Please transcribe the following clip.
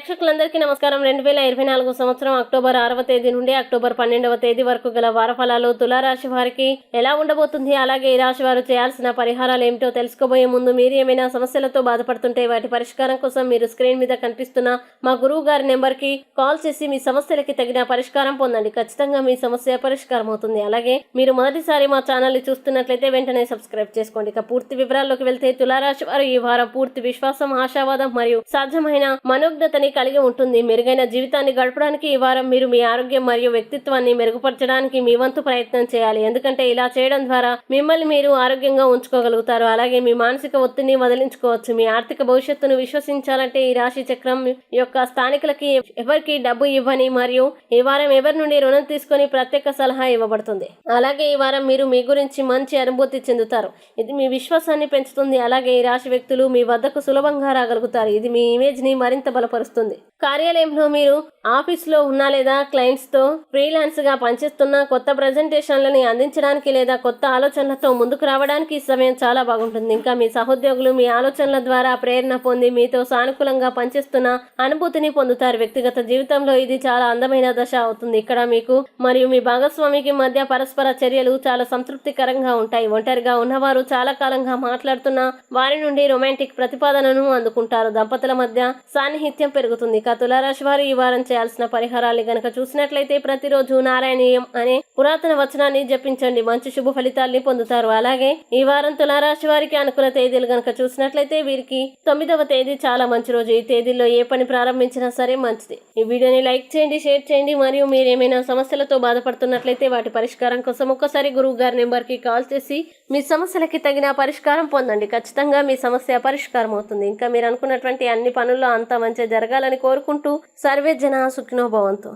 ప్రేక్షకులందరికీ నమస్కారం. రెండు వేల ఇరవై నాలుగు సంవత్సరం అక్టోబర్ ఆరవ తేదీ నుండి అక్టోబర్ పన్నెండవ తేదీ వరకు గల వార ఫలాలు తులారాశి వారికి ఎలా ఉండబోతుంది? అలాగే ఈ రాశి వారు చేయాల్సిన పరిహారాలు ఏమిటో తెలుసుకోబోయే ముందు మీరు ఏమైనా సమస్యలతో బాధపడుతుంటే వాటి పరిష్కారం కోసం మీరు స్క్రీన్ మీద కనిపిస్తున్న మా గురువు గారి నెంబర్కి కాల్ చేసి మీ సమస్యలకి తగిన పరిష్కారం పొందండి. ఖచ్చితంగా మీ సమస్య పరిష్కారం అవుతుంది అలాగే మీరు మొదటిసారి మా ఛానల్ని చూస్తున్నట్లయితే వెంటనే సబ్స్క్రైబ్ చేసుకోండి. ఇక పూర్తి వివరాల్లోకి వెళ్తే తులారాశి వారు ఈ వారం పూర్తి విశ్వాసం ఆశావాదం మరియు సాధ్యమైన మనోజ్ఞతని కలిగి ఉంటుంది. మెరుగైన జీవితాన్ని గడపడానికి ఈ వారం మీరు మీ ఆరోగ్యం మరియు వ్యక్తిత్వాన్ని మెరుగుపరచడానికి మీ వంతు ప్రయత్నం చేయాలి. ఎందుకంటే ఇలా చేయడం ద్వారా మిమ్మల్ని మీరు ఆరోగ్యంగా ఉంచుకోగలుగుతారు. అలాగే మీ మానసిక ఒత్తిడిని వదిలించుకోవచ్చు. మీ ఆర్థిక భవిష్యత్తును విశ్వసించాలంటే ఈ రాశి చక్రం యొక్క స్థానికులకి ఎవరికి డబ్బు ఇవ్వని మరియు ఈ వారం ఎవరి నుండి రుణం తీసుకొని ప్రత్యేక సలహా ఇవ్వబడుతుంది. అలాగే ఈ వారం మీరు మీ గురించి మంచి అనుభూతి చెందుతారు. ఇది మీ విశ్వాసాన్ని పెంచుతుంది. అలాగే ఈ రాశి వ్యక్తులు మీ వద్దకు సులభంగా రాగలుగుతారు. ఇది మీ ఇమేజ్ని మరింత బలపరుస్తుంది. కార్యాలయంలో మీరు ఆఫీస్లో ఉన్నా లేదా క్లయింట్స్తో ఫ్రీలాన్స్గా పనిచేస్తున్న కొత్త ప్రజెంటేషన్లని అందించడానికి లేదా కొత్త ఆలోచనలతో ముందుకు రావడానికి ఈ సమయం చాలా బాగుంటుంది. ఇంకా మీ సహోద్యోగులు మీ ఆలోచనల ద్వారా ప్రేరణ పొంది మీతో సానుకూలంగా పనిచేస్తున్న అనుభూతిని పొందుతారు. వ్యక్తిగత జీవితంలో ఇది చాలా అందమైన దశ అవుతుంది. ఇక్కడ మీకు మరియు మీ భాగస్వామికి మధ్య పరస్పర చర్యలు చాలా సంతృప్తికరంగా ఉంటాయి. ఒంటరిగా ఉన్నవారు చాలా కాలంగా మాట్లాడుతున్న వారి నుండి రొమాంటిక్ ప్రతిపాదనను అందుకుంటారు. దంపతుల మధ్య సాన్నిహిత్యం పెరుగుతుంది. ఇక తులారాశి వారు ఈ వారం చేయాల్సిన పరిహారాలు గనక చూసినట్లయితే ప్రతిరోజు నారాయణీయం అనే పురాతన వచనాన్ని జపించండి. మంచి శుభ ఫలితాల్ని పొందుతారు. అలాగే ఈ వారం తులారాశి వారికి అనుకున్న తేదీలు గనక చూసినట్లయితే వీరికి తొమ్మిదవ తేదీ చాలా మంచి రోజు. ఈ తేదీలో ఏ పని ప్రారంభించినా సరే మంచిది. ఈ వీడియోని లైక్ చేయండి షేర్ చేయండి. మరియు మీరు ఏమైనా సమస్యలతో బాధపడుతున్నట్లయితే వాటి పరిష్కారం కోసం ఒక్కసారి గురువు గారి నెంబర్కి కాల్ చేసి మీ సమస్యలకి తగిన పరిష్కారం పొందండి. ఖచ్చితంగా మీ సమస్య పరిష్కారం అవుతుంది. ఇంకా మీరు అనుకున్నటువంటి అన్ని పనుల్లో అంతా మంచిగా జరగాలని కోరుకుంటూ సర్వే జన సుఖినోభవంతో